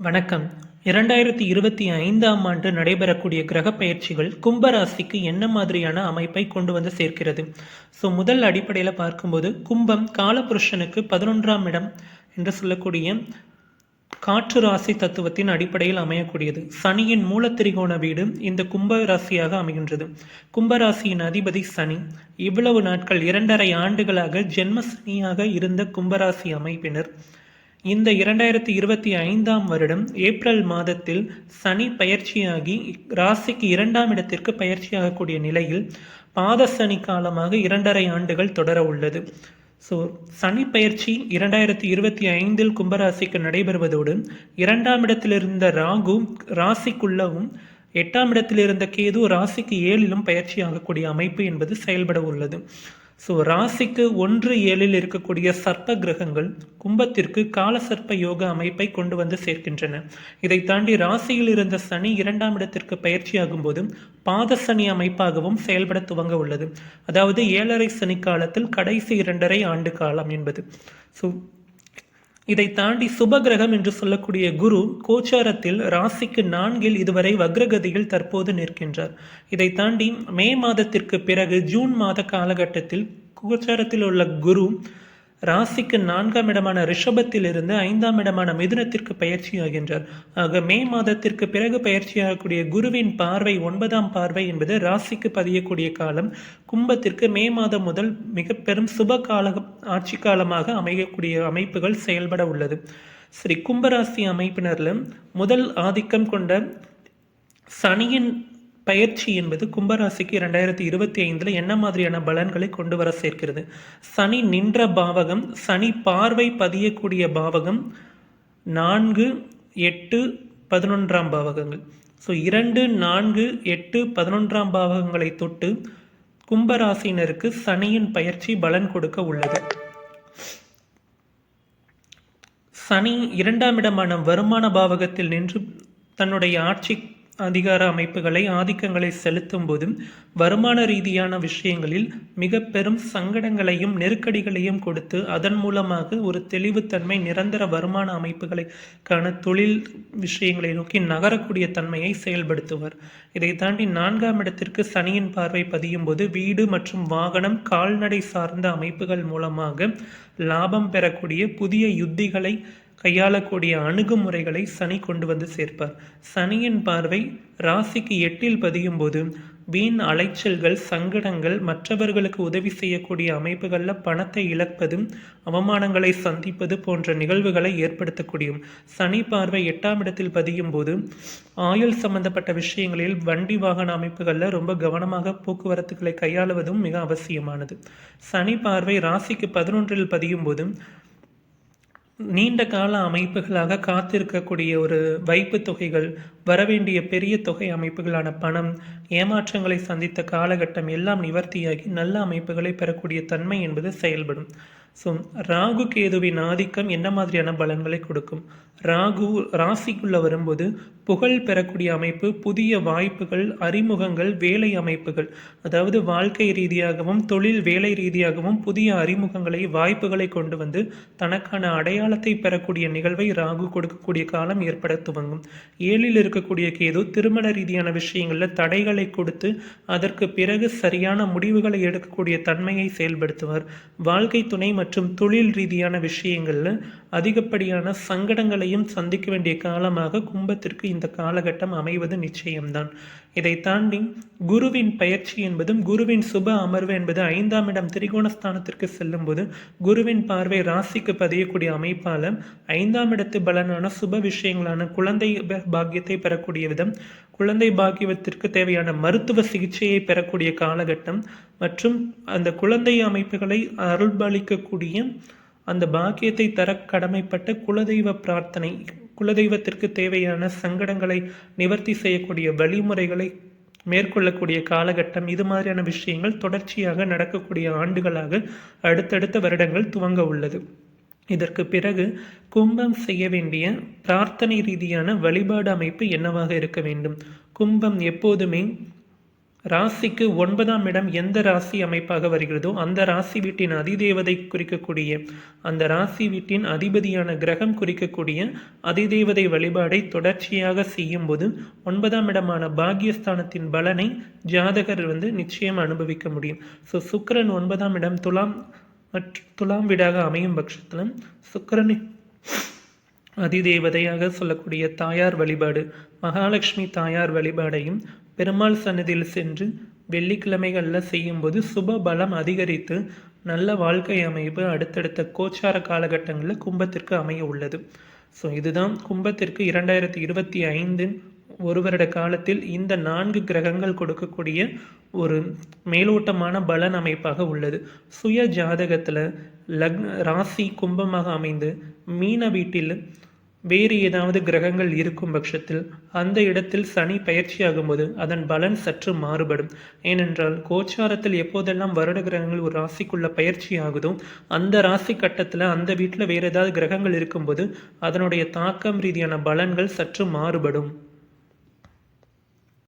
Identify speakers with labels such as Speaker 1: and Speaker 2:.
Speaker 1: வணக்கம். இரண்டாயிரத்தி இருபத்தி ஐந்தாம் ஆண்டு நடைபெறக்கூடிய கிரக பயிற்சிகள் கும்பராசிக்கு என்ன மாதிரியான அமைப்பை கொண்டு வந்து சேர்க்கிறது? ஸோ முதல் அடிப்படையில் பார்க்கும்போது கும்பம் காலபுருஷனுக்கு பதினொன்றாம் இடம் என்று சொல்லக்கூடிய காற்று ராசி தத்துவத்தின் அடிப்படையில் அமையக்கூடியது. சனியின் மூலத்திரிகோண வீடு இந்த கும்ப ராசியாக அமைகின்றது. கும்பராசியின் அதிபதி சனி. இவ்வளவு நாட்கள் இரண்டரை ஆண்டுகளாக ஜென்ம சனியாக இருந்த கும்பராசி அமைப்பினர். இந்த இரண்டாயிரத்தி இருபத்தி ஐந்தாம் வருடம் ஏப்ரல் மாதத்தில் சனி பயிற்சியாகி ராசிக்கு இரண்டாம் இடத்திற்கு பயிற்சியாகக்கூடிய நிலையில் பாத சனி காலமாக இரண்டரை ஆண்டுகள் தொடர உள்ளது. ஸோ சனி பயிற்சி இரண்டாயிரத்தி இருபத்தி ஐந்தில் கும்பராசிக்கு நடைபெறுவதோடு இரண்டாம் இடத்திலிருந்த ராகு ராசிக்குள்ளவும் எட்டாம் இடத்தில் இருந்த கேது ராசிக்கு ஏழிலும் பயிற்சி ஆகக்கூடிய அமைப்பு என்பது செயல்பட உள்ளது. ஸோ ராசிக்கு ஒன்று ஏழில் இருக்கக்கூடிய சர்ப்ப கிரகங்கள் கும்பத்திற்கு கால சர்ப்ப யோக அமைப்பை கொண்டு வந்து சேர்க்கின்றன. இதை தாண்டி ராசியில் இருந்த சனி இரண்டாம் இடத்திற்கு பயிற்சியாகும் போது பாத சனி அமைப்பாகவும் செயல்பட துவங்க உள்ளது. அதாவது ஏழரை சனி காலத்தில் கடைசி இரண்டரை ஆண்டு காலம் என்பது. ஸோ இதை தாண்டி சுபகிரகம் என்று சொல்லக்கூடிய குரு கோச்சாரத்தில் ராசிக்கு நான்கில் இதுவரை வக்ரகதியில் தற்போது நிற்கின்றார். இதை தாண்டி மே மாதத்திற்கு பிறகு ஜூன் மாத காலகட்டத்தில் கோச்சாரத்தில் உள்ள குரு ராசிக்கு நான்காம் இடமான ரிஷபத்திலிருந்து ஐந்தாம் இடமான மிதுனத்திற்கு பயிற்சியாகின்றார். ஆக மே மாதத்திற்கு பிறகு பயிற்சியாகக்கூடிய குருவின் பார்வை ஒன்பதாம் பார்வை என்பது ராசிக்கு பதியக்கூடிய காலம். கும்பத்திற்கு மே மாதம் முதல் மிக பெரும் சுப கால ஆட்சி காலமாக அமையக்கூடிய அமைப்புகள் செயல்பட உள்ளது. சரி கும்பராசி அமைப்பினரில் முதல் ஆதிக்கம் கொண்ட சனியின் பயிற்சி என்பது கும்பராசிக்கு இரண்டாயிரத்தி இருபத்தி ஐந்தில் என்ன மாதிரியான பலன்களை கொண்டு வர சேர்க்கிறது? சனி நின்ற பாவகம் சனி பார்வை பதியக்கூடிய பாவகம் நான்கு எட்டு பதினொன்றாம் பாவகங்கள். ஸோ இரண்டு நான்கு எட்டு பதினொன்றாம் பாவகங்களை தொட்டு கும்பராசினருக்கு சனியின் பயிற்சி பலன் கொடுக்க உள்ளது. சனி இரண்டாம் இடமான வருமான பாவகத்தில் நின்று தன்னுடைய ஆட்சி அதிகார அமைப்புகளை ஆதிக்கங்களை செலுத்தும் போதும் வருமான ரீதியான விஷயங்களில் மிக பெரும் சங்கடங்களையும் நெருக்கடிகளையும் கொடுத்து அதன் மூலமாக ஒரு தெளிவுத்தன்மை நிரந்தர வருமான அமைப்புகளுக்கான தொழில் விஷயங்களை நோக்கி நகரக்கூடிய தன்மையை செயல்படுத்துவார். இதை தாண்டி நான்காம் இடத்திற்கு சனியின் பார்வை பதியும் போது வீடு மற்றும் வாகனம் கால்நடை சார்ந்த அமைப்புகள் மூலமாக லாபம் பெறக்கூடிய புதிய யுத்திகளை கையாளக்கூடிய அணுகுமுறைகளை சனி கொண்டு வந்து சேர்ப்பார். சனியின் பார்வை ராசிக்கு எட்டில் பதியும் போது வீண் அலைச்சல்கள் சங்கடங்கள் மற்றவர்களுக்கு உதவி செய்யக்கூடிய அமைப்புகளில் பணத்தை இழப்பதும் அவமானங்களை சந்திப்பது போன்ற நிகழ்வுகளை ஏற்படுத்தக்கூடியும் சனி பார்வை எட்டாம் இடத்தில் பதியும் போது ஆயுள் சம்பந்தப்பட்ட விஷயங்களில் வண்டி வாகன அமைப்புகளில் ரொம்ப கவனமாக போக்குவரத்துகளை கையாளுவதும் மிக அவசியமானது. சனி பார்வை ராசிக்கு பதினொன்றில் பதியும் போதும் நீண்ட கால அமைப்புகளாக காத்திருக்கக்கூடிய ஒரு வைப்பு தொகைகள் வரவேண்டிய பெரிய தொகை அமைப்புகளான பணம் ஏமாற்றங்களை சந்தித்த காலகட்டம் எல்லாம் நிவர்த்தியாகி நல்ல அமைப்புகளை பெறக்கூடிய தன்மை என்பது செயல்படும். ஸோ ராகு கேதுவின் ஆதிக்கம் என்ன மாதிரியான பலன்களை கொடுக்கும்? ராகு ராசிக்குள்ளே வரும்போது புகழ் பெறக்கூடிய அமைப்பு புதிய வாய்ப்புகள் அறிமுகங்கள் வேலை அமைப்புகள். அதாவது வாழ்க்கை ரீதியாகவும் தொழில் வேலை ரீதியாகவும் புதிய அறிமுகங்களை வாய்ப்புகளை கொண்டு வந்து தனக்கான அடையாளத்தை பெறக்கூடிய நிகழ்வை ராகு கொடுக்கக்கூடிய காலம் ஏற்பட துவங்கும். ஏழில் இருக்கக்கூடிய கேது திருமண ரீதியான விஷயங்களில் தடைகளை கொடுத்து அதற்கு பிறகு சரியான முடிவுகளை எடுக்கக்கூடிய தன்மையை செயல்படுத்துவார். வாழ்க்கை துணை மற்றும் மற்றும் தொழில் ரீதியான விஷயங்களில் அதிகப்படியான சங்கடங்களையும் சந்திக்க வேண்டிய காலமாக கும்பத்திற்கு இந்த காலகட்டம் அமைவது நிச்சயம்தான். இதை தாண்டி குருவின் பயிற்சி என்பதும் குருவின் சுப அமர்வு என்பது ஐந்தாம் இடம் திரிகோணஸ்தானத்திற்கு செல்லும்போது குருவின் பார்வை ராசிக்கு பதியக்கூடிய அமைப்பால் ஐந்தாம் இடத்து பலனான சுப விஷயங்களான குழந்தை பாக்கியத்தை பெறக்கூடிய விதம் குழந்தை பாக்கியத்திற்கு தேவையான மருத்துவ சிகிச்சையை பெறக்கூடிய காலகட்டம் மற்றும் அந்த குழந்தை அமைப்புகளை அருள்பளிக்கக்கூடிய அந்த பாக்கியத்தை தர கடமைப்பட்ட குலதெய்வ பிரார்த்தனை குலதெய்வத்திற்கு தேவையான சங்கடங்களை நிவர்த்தி செய்யக்கூடிய வழிமுறைகளை மேற்கொள்ளக்கூடிய காலகட்டம் இது மாதிரியான விஷயங்கள் தொடர்ச்சியாக நடக்கக்கூடிய ஆண்டுகளாக அடுத்தடுத்த வருடங்கள் துவங்க உள்ளது. இதற்கு பிறகு கும்பம் செய்ய வேண்டிய பிரார்த்தனை ரீதியான வழிபாடு அமைப்பு என்னவாக இருக்க வேண்டும்? கும்பம் எப்போதுமே ராசிக்கு ஒன்பதாம் இடம் எந்த ராசி அமைப்பாக வருகிறதோ அந்த ராசி வீட்டின் அதிதேவதை குறிக்கக்கூடிய அந்த ராசி வீட்டின் அதிபதியான கிரகம் குறிக்கக்கூடிய அதிதேவதை வழிபாடை தொடர்ச்சியாக செய்யும்போது ஒன்பதாம் இடமான பாக்யஸ்தானத்தின் பலனை ஜாதகர் வந்து நிச்சயம் அனுபவிக்க முடியும். ஸோ சுக்கிரன் ஒன்பதாம் இடம் துலாம் மற்றும் துலாம் வீடாக அமையும் பட்சத்திலும் சுக்கரனின் அதிதேவதையாக சொல்லக்கூடிய தாயார் வழிபாடு மகாலட்சுமி தாயார் வழிபாடையும் பெருமாள் சன்னதியில் சென்று வெள்ளிக்கிழமைகளில் செய்யும்போது சுப பலம் அதிகரித்து நல்ல வாழ்க்கை அமைப்பு அடுத்தடுத்த கோச்சார காலகட்டங்களில் கும்பத்திற்கு அமைய உள்ளது. ஸோ இதுதான் கும்பத்திற்கு இரண்டாயிரத்தி இருபத்தி ஐந்து ஒரு வருட காலத்தில் இந்த நான்கு கிரகங்கள் கொடுக்கக்கூடிய ஒரு மேலோட்டமான பலன் அமைப்பாக உள்ளது. சுய ஜாதகத்தில் லக்ன ராசி கும்பமாக அமைந்து மீன வீட்டில் வேறு ஏதாவது கிரகங்கள் இருக்கும் பட்சத்தில் அந்த இடத்தில் சனி பயிற்சியாகும்போது அதன் பலன் சற்று மாறுபடும். ஏனென்றால் கோச்சாரத்தில் எப்போதெல்லாம் வருட கிரகங்கள் ஒரு ராசிக்குள்ள பயிற்சி ஆகுதோ அந்த ராசி கட்டத்தில் அந்த வீட்டில் வேறு ஏதாவது கிரகங்கள் இருக்கும்போது அதனுடைய தாக்கம் ரீதியான பலன்கள் சற்று மாறுபடும்.